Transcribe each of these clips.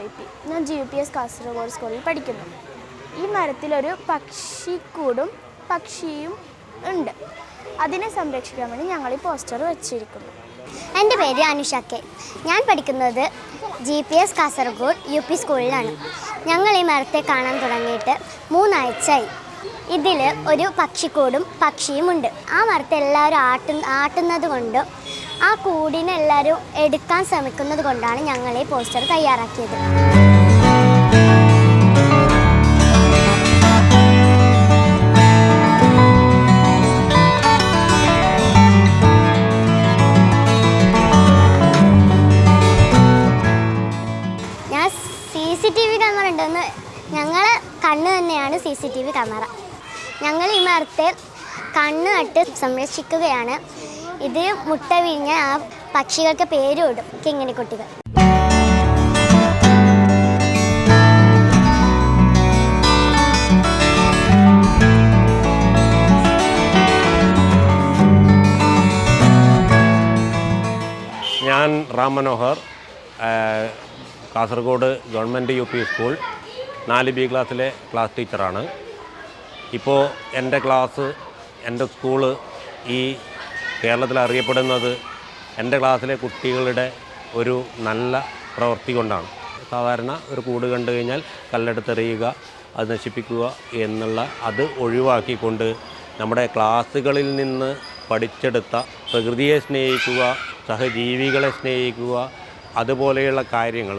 V P ഞാൻ G U P S Kasaragod സ്കൂളിൽ പഠിക്കുന്നു. ഈ മരത്തിലൊരു പക്ഷിക്കൂടും പക്ഷിയും ഉണ്ട്. അതിനെ സംരക്ഷിക്കാൻ വേണ്ടി ഞങ്ങൾ ഈ പോസ്റ്റർ വെച്ചിരിക്കുന്നു. എന്റെ പേര് അനുഷ കെ. ഞാൻ പഠിക്കുന്നത് G P S Kasaragod U P സ്കൂളിലാണ്. ഞങ്ങൾ ഈ മരത്തെ കാണാൻ തുടങ്ങിയിട്ട് മൂന്നാഴ്ചയായി. ഇതിൽ ഒരു പക്ഷിക്കൂടും പക്ഷിയുമുണ്ട് ആ മരത്തെ എല്ലാവരും ആട്ടു ആട്ടുന്നത് കൊണ്ടും ആ കൂടിനെ എല്ലാവരും എടുക്കാൻ ശ്രമിക്കുന്നത് കൊണ്ടാണ് ഞങ്ങൾ ഈ പോസ്റ്റർ തയ്യാറാക്കിയത്. ഞാൻ C C T V camera ഉണ്ടെന്ന് ഞങ്ങളെ കണ്ണ് തന്നെയാണ് C C T V camera ഞങ്ങൾ ഈ മരത്തെ കണ്ണ് നട്ട് സംരക്ഷിക്കുകയാണ്. ഇത് മുട്ട വിരിഞ്ഞ ആ പക്ഷികൾക്ക് പേരും ഇടും കിങ്ങിണിക്കുട്ടികൾ ഞാൻ Ram Manohar Kasaragod government U P school നാല് ബി ക്ലാസ്സിലെ ക്ലാസ് ടീച്ചറാണ്. ഇപ്പോൾ എന്റെ ക്ലാസ് എന്റെ സ്കൂൾ ഈ കേരളത്തിൽ അറിയപ്പെടുന്നത് എന്റെ ക്ലാസ്സിലെ കുട്ടികളുടെ ഒരു നല്ല പ്രവൃത്തി കൊണ്ടാണ്. സാധാരണ ഒരു കൂട് കണ്ടു കഴിഞ്ഞാൽ കല്ലെടുത്തെറിയുക അത് നശിപ്പിക്കുക എന്നുള്ള അത് ഒഴിവാക്കിക്കൊണ്ട് നമ്മുടെ ക്ലാസ്സുകളിൽ നിന്ന് പഠിച്ചെടുത്ത പ്രകൃതിയെ സ്നേഹിക്കുക സഹജീവികളെ സ്നേഹിക്കുക അതുപോലെയുള്ള കാര്യങ്ങൾ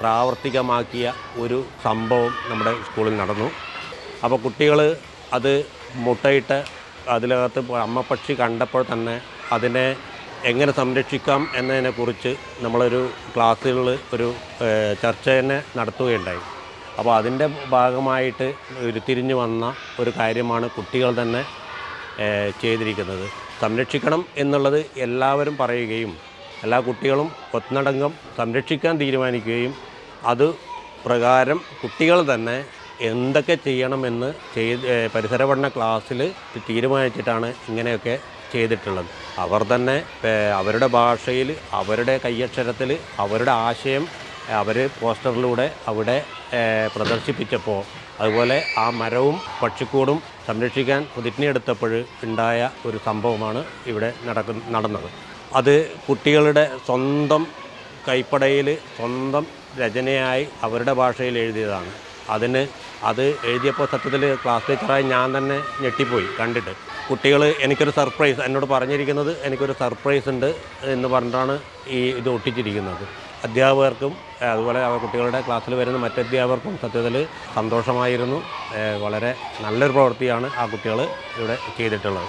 പ്രാവർത്തികമാക്കിയ ഒരു സംഭവം നമ്മുടെ സ്കൂളിൽ നടന്നു. അപ്പോൾ കുട്ടികൾ അത് മുട്ടയിട്ട് അതിനകത്ത് അമ്മപ്പക്ഷി കണ്ടപ്പോൾ തന്നെ അതിനെ എങ്ങനെ സംരക്ഷിക്കാം എന്നതിനെക്കുറിച്ച് നമ്മളൊരു ക്ലാസ്സുകളിൽ ഒരു ചർച്ച തന്നെ നടത്തുകയുണ്ടായി. അപ്പോൾ അതിന്റെ ഭാഗമായിട്ട് ഉരുത്തിരിഞ്ഞു വന്ന ഒരു കാര്യമാണ് കുട്ടികൾ തന്നെ ചെയ്തിരിക്കുന്നത്. സംരക്ഷിക്കണം എന്നുള്ളത് എല്ലാവരും പറയുകയും എല്ലാ കുട്ടികളും ഒന്നടങ്കം സംരക്ഷിക്കാൻ തീരുമാനിക്കുകയും അത് പ്രകാരം കുട്ടികൾ തന്നെ എന്തൊക്കെ ചെയ്യണമെന്ന് ചെയ്ത് പരിസരപഠന ക്ലാസ്സിൽ തീരുമാനിച്ചിട്ടാണ് ഇങ്ങനെയൊക്കെ ചെയ്തിട്ടുള്ളത്. അവർ തന്നെ അവരുടെ ഭാഷയിൽ അവരുടെ കയ്യക്ഷരത്തിൽ അവരുടെ ആശയം അവർ പോസ്റ്ററിലൂടെ അവിടെ പ്രദർശിപ്പിച്ചപ്പോൾ അതുപോലെ ആ മരവും പക്ഷിക്കൂടും സംരക്ഷിക്കാൻ പ്രതിജ്ഞയെടുത്തപ്പോൾ ഉണ്ടായ ഒരു സംഭവമാണ് ഇവിടെ നടക്കുന്ന നടന്നത്. അത് കുട്ടികളുടെ സ്വന്തം കൈപ്പടയിൽ സ്വന്തം രചനയായി അവരുടെ ഭാഷയിൽ എഴുതിയതാണ്. അതിന് അത് എഴുതിയപ്പോൾ സത്യത്തിൽ ക്ലാസ് ടീച്ചറായി ഞാൻ തന്നെ ഞെട്ടിപ്പോയി കണ്ടിട്ട്. കുട്ടികൾ എനിക്കൊരു സർപ്രൈസ് എന്നോട് പറഞ്ഞിരിക്കുന്നത് എനിക്കൊരു സർപ്രൈസ് ഉണ്ട് എന്ന് പറഞ്ഞിട്ടാണ് ഈ ഇത് ഒട്ടിച്ചിരിക്കുന്നത്. അധ്യാപകർക്കും അതുപോലെ കുട്ടികളുടെ ക്ലാസ്സിൽ വരുന്ന മറ്റധ്യാപകർക്കും സത്യത്തിൽ സന്തോഷമായിരുന്നു. വളരെ നല്ലൊരു പ്രവൃത്തിയാണ് ആ കുട്ടികൾ ഇവിടെ ചെയ്തിട്ടുള്ളത്.